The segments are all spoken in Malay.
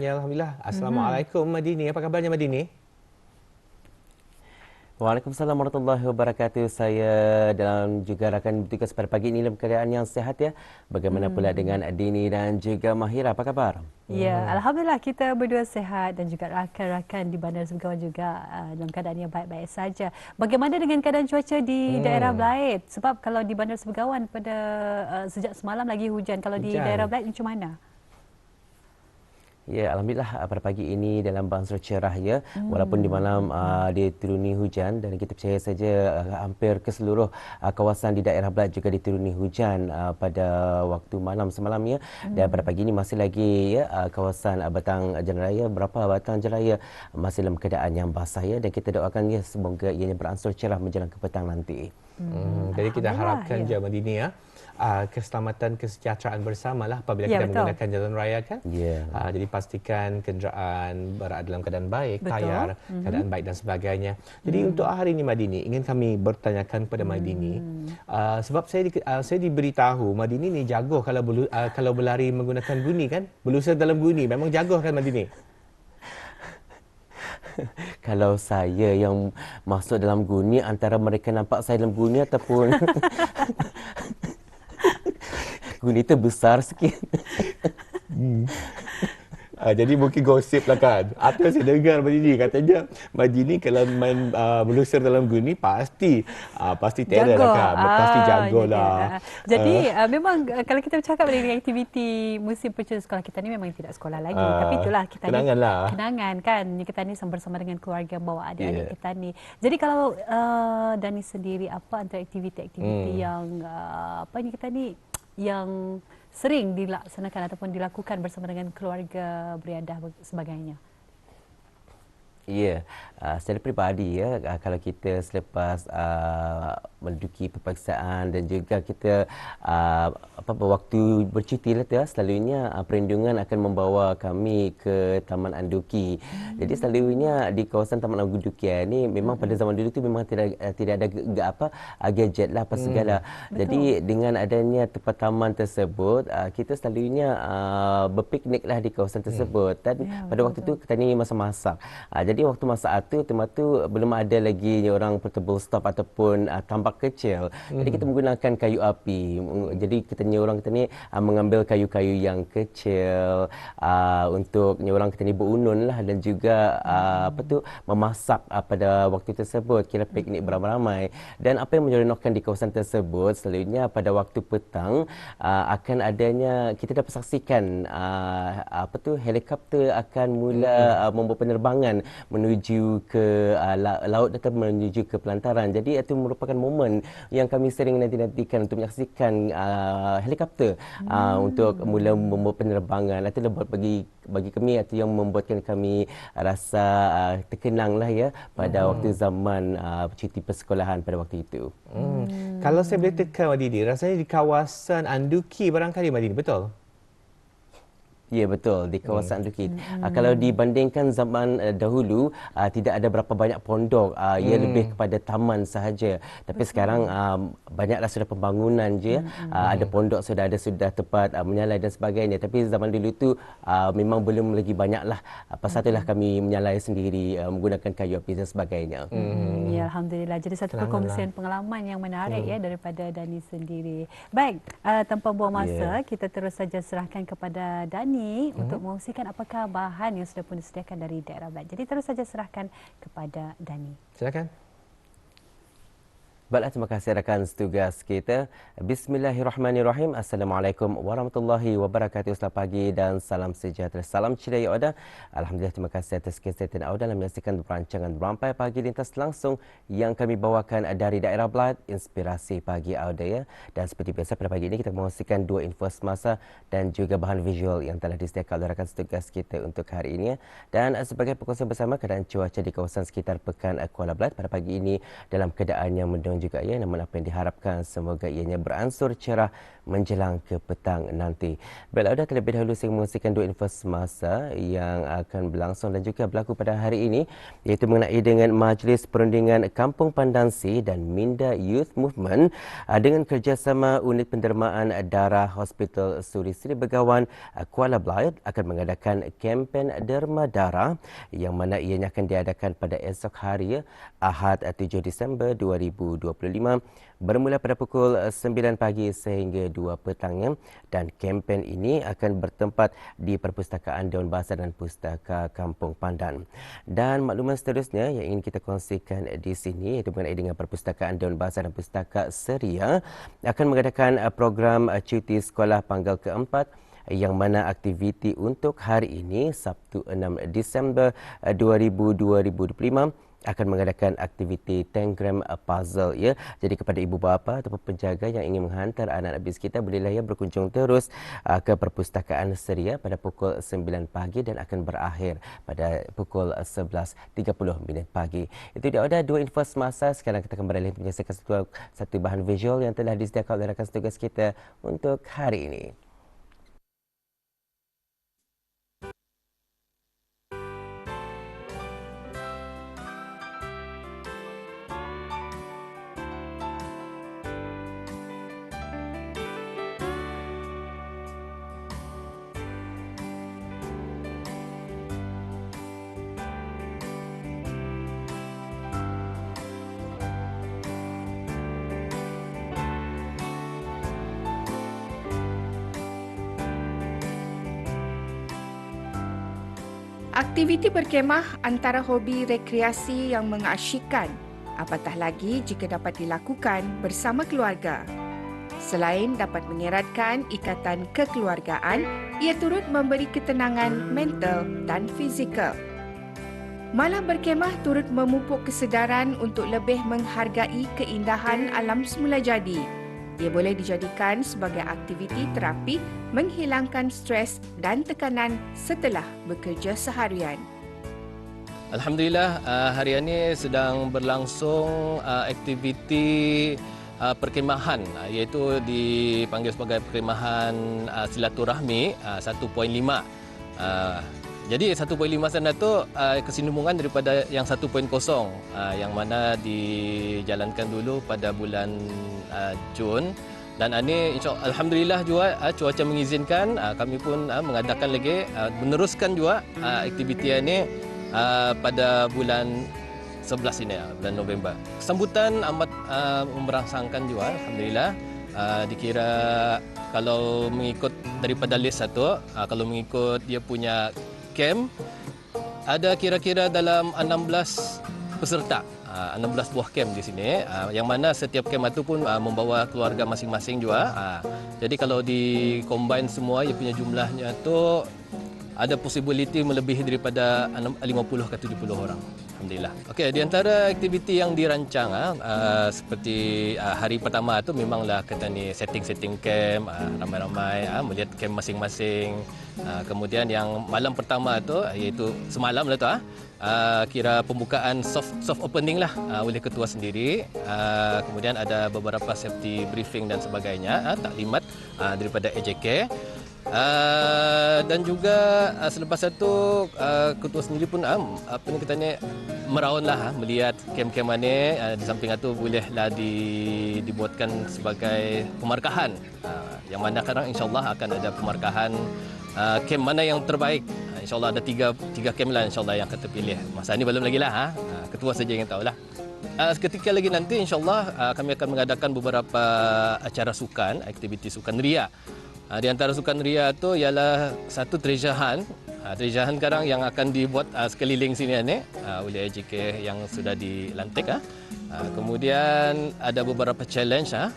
Ya alhamdulillah. Assalamualaikum mm-hmm. Madini. Apa kabarnya Madini? Waalaikumsalam warahmatullahi wabarakatuh. Saya dalam juga rakan bertugas pada pagi ini dalam keadaan yang sehat ya. Bagaimana hmm. pula dengan Dini dan juga Mahira? Apa kabar? Ya, hmm. alhamdulillah kita berdua sehat dan juga rakan-rakan di Bandar Sebegawan juga uh, dalam keadaan yang baik-baik saja. Bagaimana dengan keadaan cuaca di hmm. daerah Belait? Sebab kalau di Bandar Sebegawan pada uh, sejak semalam lagi hujan. Kalau hujan. di daerah Belait macam mana? Ya, alhamdulillah pada pagi ini dalam bangsa cerah ya. Hmm. Walaupun di malam uh, dituruni hujan dan kita percaya saja uh, hampir ke seluruh uh, kawasan di daerah Belait juga dituruni hujan uh, pada waktu malam semalam ya. Hmm. Dan pada pagi ini masih lagi ya uh, kawasan uh, Batang Jalan Raya berapa Batang Jalan Raya masih dalam keadaan yang basah ya dan kita doakan ya semoga ianya beransur cerah menjelang ke petang nanti. Hmm. hmm. Jadi kita harapkan ya. Jaman ini ya uh, keselamatan kesejahteraan bersama lah apabila ya, kita betul. menggunakan jalan raya kan. Yeah. Uh, jadi pastikan kenderaan berada dalam keadaan baik, betul. tayar, mm-hmm. keadaan baik dan sebagainya. Jadi mm. untuk hari ini Madini ingin kami bertanyakan kepada mm. Madini uh, sebab saya di, uh, saya diberitahu Madini ni jago kalau belu, uh, kalau berlari menggunakan guni kan? Belusar dalam guni memang jago kan Madini? kalau saya yang masuk dalam guni antara mereka nampak saya dalam guni ataupun gurita besar sikit. Hmm. Uh, jadi mungkin gosip lah kan. Apa saya dengar Majini katanya Majini kalau main uh, melusur dalam guni pasti uh, pasti terror lah kan. Ah, pasti jago lah. Jadi uh, uh, memang uh, kalau kita bercakap mengenai aktiviti musim percuma sekolah kita ni memang tidak sekolah lagi. Uh, Tapi itulah kita kenangan ni. Lah. Kenangan kan. Kita ni bersama dengan keluarga bawa adik-adik yeah. kita ni. Jadi kalau uh, Dani sendiri apa antara aktiviti-aktiviti hmm. yang uh, apa ni kita ni yang sering dilaksanakan ataupun dilakukan bersama dengan keluarga beriadah sebagainya? Ya, uh, secara peribadi ya, uh, kalau kita selepas uh, menduduki peperiksaan dan juga kita uh, apa waktu bercuti lah ya, selalunya uh, perlindungan akan membawa kami ke Taman Anduki. Hmm. Jadi selalunya di kawasan Taman Anduki ni memang hmm. pada zaman dulu tu memang tidak uh, tidak ada ge, apa uh, gadget lah apa hmm. segala. Jadi dengan adanya tempat taman tersebut, uh, kita selalunya uh, berpiknik lah di kawasan tersebut. Hmm. Dan ya, pada waktu tu kita ni masa-masa. Uh, jadi waktu masa itu tempat tu belum ada lagi orang portable stop ataupun uh, tambak kecil. Hmm. Jadi kita menggunakan kayu api. Jadi kita ni orang kita ni uh, mengambil kayu-kayu yang kecil uh, untuk ni orang kita ni berunun lah dan juga uh, apa tu memasak uh, pada waktu tersebut kira piknik beramai-ramai. Dan apa yang menyeronokkan di kawasan tersebut selalunya pada waktu petang uh, akan adanya kita dapat saksikan uh, apa tu helikopter akan mula hmm. uh, membuat penerbangan menuju ke uh, laut atau menuju ke pelantaran. Jadi itu merupakan momen yang kami sering nanti-nantikan untuk menyaksikan uh, helikopter uh, hmm. untuk mula membuat penerbangan. Itu buat bagi bagi kami atau yang membuatkan kami rasa uh, terkenang lah ya pada hmm. waktu zaman uh, cuti persekolahan pada waktu itu. Hmm. Hmm. Kalau saya boleh teka Madini, rasanya di kawasan Anduki barangkali Madini, betul? Ya betul di kawasan hmm. Duki. Hmm. Uh, kalau dibandingkan zaman uh, dahulu uh, tidak ada berapa banyak pondok, uh, ia hmm. lebih kepada taman sahaja. Tapi betul. sekarang uh, banyaklah sudah pembangunan je, hmm. uh, ada pondok sudah ada sudah tempat uh, menyalai dan sebagainya. Tapi zaman dulu tu uh, memang belum lagi banyaklah. Uh, pasal itulah hmm. kami menyalai sendiri uh, menggunakan kayu api dan sebagainya. Hmm. Ya alhamdulillah. Jadi satu perkongsian pengalaman yang menarik hmm. ya daripada Dani sendiri. Baik, uh, tanpa buang masa yeah. kita terus saja serahkan kepada Dani ini hmm. untuk mengungsikan apakah bahan yang sudah pun disediakan dari daerah Blat. Jadi terus saja serahkan kepada Dani. Silakan. Baiklah, terima kasih rakan setugas kita. Bismillahirrahmanirrahim. Assalamualaikum warahmatullahi wabarakatuh. Selamat pagi dan salam sejahtera. Salam ceria Auda. Alhamdulillah, terima kasih atas kesihatan Auda dalam menyaksikan perancangan berampai pagi lintas langsung yang kami bawakan dari daerah Belad, Inspirasi Pagi Auda. Ya. Dan seperti biasa pada pagi ini kita menghasilkan dua info semasa dan juga bahan visual yang telah disediakan oleh rakan setugas kita untuk hari ini. Ya. Dan sebagai perkongsian bersama keadaan cuaca di kawasan sekitar Pekan Kuala Belad pada pagi ini dalam keadaan yang mendung juga ya namun apa yang diharapkan semoga ianya beransur cerah menjelang ke petang nanti. Baiklah, sudah terlebih dahulu saya mengungsikan dua info semasa yang akan berlangsung dan juga berlaku pada hari ini iaitu mengenai dengan Majlis Perundingan Kampung Pandansi dan Minda Youth Movement ah, dengan kerjasama Unit Pendermaan Darah Hospital Suri Sri Begawan ah, Kuala Belait akan mengadakan kempen derma darah yang mana ianya akan diadakan pada esok hari Ahad 7 Disember 2025 bermula pada pukul 9 pagi sehingga 2 petangnya dan kempen ini akan bertempat di Perpustakaan Dewan Bahasa dan Pustaka Kampung Pandan. Dan makluman seterusnya yang ingin kita kongsikan di sini iaitu mengenai dengan Perpustakaan Dewan Bahasa dan Pustaka Seria akan mengadakan program cuti sekolah panggal keempat yang mana aktiviti untuk hari ini Sabtu 6 Disember 2025 akan mengadakan aktiviti tangram puzzle ya. Jadi kepada ibu bapa ataupun penjaga yang ingin menghantar anak-anak bis kita bolehlah ya berkunjung terus uh, ke perpustakaan Seria pada pukul 9 pagi dan akan berakhir pada pukul 11.30 minit pagi. Itu dia ada dua info semasa sekarang kita akan beralih menyaksikan satu satu bahan visual yang telah disediakan oleh rakan tugas kita untuk hari ini. Aktiviti berkemah antara hobi rekreasi yang mengasyikkan, apatah lagi jika dapat dilakukan bersama keluarga. Selain dapat mengeratkan ikatan kekeluargaan, ia turut memberi ketenangan mental dan fizikal. Malam berkemah turut memupuk kesedaran untuk lebih menghargai keindahan alam semula jadi ia boleh dijadikan sebagai aktiviti terapi menghilangkan stres dan tekanan setelah bekerja seharian. Alhamdulillah uh, hari ini sedang berlangsung uh, aktiviti uh, perkemahan iaitu dipanggil sebagai perkemahan silaturahmi 1.5 jadi 1.5 sana tu kesinambungan daripada yang 1.0 uh, yang mana dijalankan dulu pada bulan uh, Jun dan ini alhamdulillah juga uh, cuaca mengizinkan kami pun mengadakan lagi meneruskan juga aktiviti ini pada bulan 11 ini bulan November. Sambutan amat memberangsangkan juga alhamdulillah dikira kalau mengikut daripada list satu kalau mengikut dia punya camp ada kira-kira dalam 16 peserta. 16 ah, buah camp di sini ah, yang mana setiap camp itu pun ah, membawa keluarga masing-masing juga. Jadi kalau di combine semua ia punya jumlahnya tu ada possibility melebihi daripada 50 ke 70 orang. Alhamdulillah. Okey, di antara aktiviti yang dirancang uh, seperti uh, hari pertama tu memanglah kata ni setting-setting camp uh, ramai-ramai uh, melihat camp masing-masing. Uh, kemudian yang malam pertama tu iaitu semalam lah tu uh, kira pembukaan soft soft opening lah uh, oleh ketua sendiri. Uh, kemudian ada beberapa safety briefing dan sebagainya uh, taklimat uh, daripada AJK. Uh, dan juga uh, selepas itu uh, ketua sendiri pun um, apa ni kita ni meraunlah uh, melihat kem-kem mana uh, di samping itu bolehlah di, dibuatkan sebagai pemarkahan. Uh, yang mana sekarang insyaallah akan ada pemarkahan kem mana yang terbaik. Uh, insyaallah ada tiga tiga kem lah insyaallah yang kita pilih masa ini belum lagi lah uh, ketua saja yang tahulah Uh, ketika lagi nanti insyaAllah uh, kami akan mengadakan beberapa acara sukan, aktiviti sukan ria di antara sukan ria tu ialah satu treasure hunt. Ha, treasure hunt sekarang yang akan dibuat ha, sekeliling sini ni ha, oleh AJK yang sudah dilantik. Kemudian ada beberapa challenge. Ha.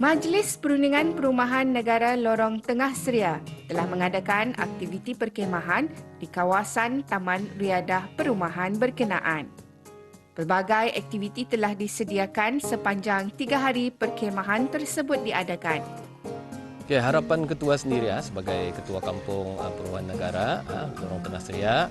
Majlis Perundingan Perumahan Negara Lorong Tengah Seria telah mengadakan aktiviti perkemahan di kawasan Taman Riadah Perumahan berkenaan. Pelbagai aktiviti telah disediakan sepanjang tiga hari perkemahan tersebut diadakan. Okay, harapan ketua sendiri ya, sebagai ketua kampung uh, perubahan negara uh, Lorong Tanah Seria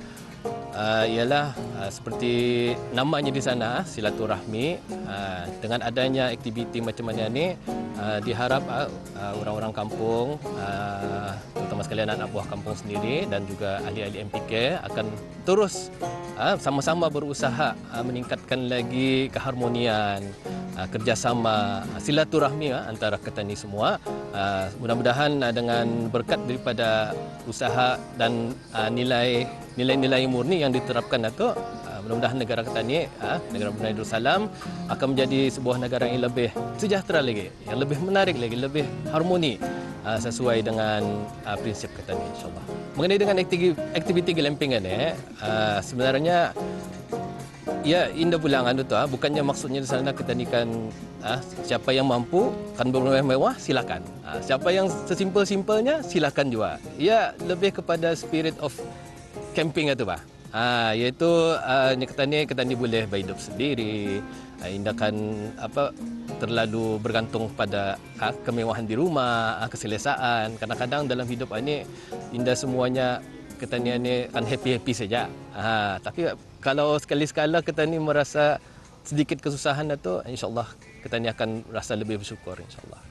uh, ialah uh, seperti namanya di sana silaturahmi uh, dengan adanya aktiviti macam mana ni uh, diharap uh, uh, orang-orang kampung uh, terutama sekalian anak buah kampung sendiri dan juga ahli-ahli MPK akan terus uh, sama-sama berusaha uh, meningkatkan lagi keharmonian uh, kerjasama uh, silaturahmi uh, antara ketani semua. Uh, mudah-mudahan uh, dengan berkat daripada usaha dan nilai nilai-nilai murni yang diterapkan Datuk uh, mudah-mudahan negara kita ni uh, negara Brunei Darussalam akan menjadi sebuah negara yang lebih sejahtera lagi yang lebih menarik lagi lebih harmoni uh, sesuai dengan uh, prinsip kita ni insyaallah. Mengenai dengan aktiviti, aktiviti glamping uh, sebenarnya Ya, indah pulangan itu ah. Bukannya maksudnya di sana kita ni kan ah, siapa yang mampu kan bermewah-mewah silakan. Ah, siapa yang sesimpel-simpelnya silakan juga. Ya, lebih kepada spirit of camping itu bah. Ah, iaitu ah, kita ni kita ni boleh berhidup sendiri. Ah, indah kan apa terlalu bergantung pada ah, kemewahan di rumah, ah, keselesaan. Kadang-kadang dalam hidup ini indah semuanya kita ni ni kan happy-happy saja. Ah, tapi kalau sekali-sekala kita ni merasa sedikit kesusahan itu, insyaAllah kita ni akan rasa lebih bersyukur insyaAllah.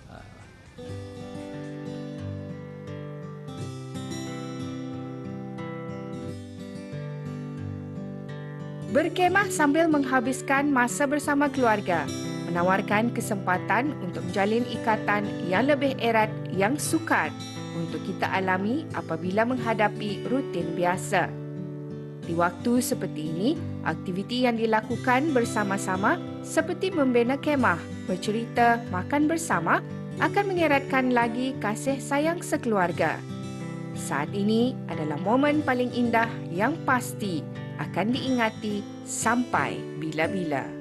Berkemah sambil menghabiskan masa bersama keluarga menawarkan kesempatan untuk menjalin ikatan yang lebih erat yang sukar untuk kita alami apabila menghadapi rutin biasa. Di waktu seperti ini, aktiviti yang dilakukan bersama-sama seperti membina kemah, bercerita, makan bersama akan mengeratkan lagi kasih sayang sekeluarga. Saat ini adalah momen paling indah yang pasti akan diingati sampai bila-bila.